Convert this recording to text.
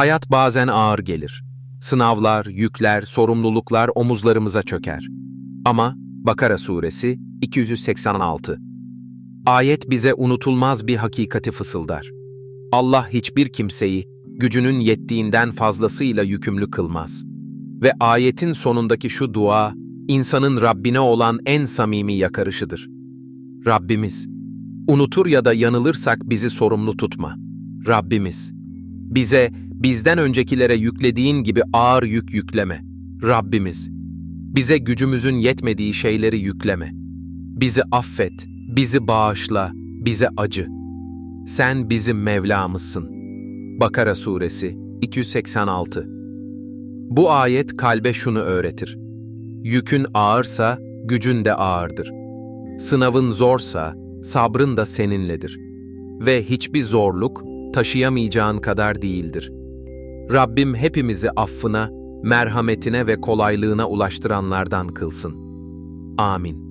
Hayat bazen ağır gelir. Sınavlar, yükler, sorumluluklar omuzlarımıza çöker. Ama Bakara suresi 286. Ayet bize unutulmaz bir hakikati fısıldar. Allah hiçbir kimseyi gücünün yettiğinden fazlasıyla yükümlü kılmaz. Ve ayetin sonundaki şu dua, insanın Rabbine olan en samimi yakarışıdır. Rabbimiz, unutur ya da yanılırsak bizi sorumlu tutma. Rabbimiz, bize bizden öncekilere yüklediğin gibi ağır yük yükleme. Rabbimiz, bize gücümüzün yetmediği şeyleri yükleme. Bizi affet, bizi bağışla, bize acı. Sen bizim Mevlamızsın. Bakara Suresi 286 Bu ayet kalbe şunu öğretir. Yükün ağırsa gücün de ağırdır. Sınavın zorsa sabrın da seninledir. Ve hiçbir zorluk taşıyamayacağın kadar değildir. Rabbim hepimizi affına, merhametine ve kolaylığına ulaştıranlardan kılsın. Amin.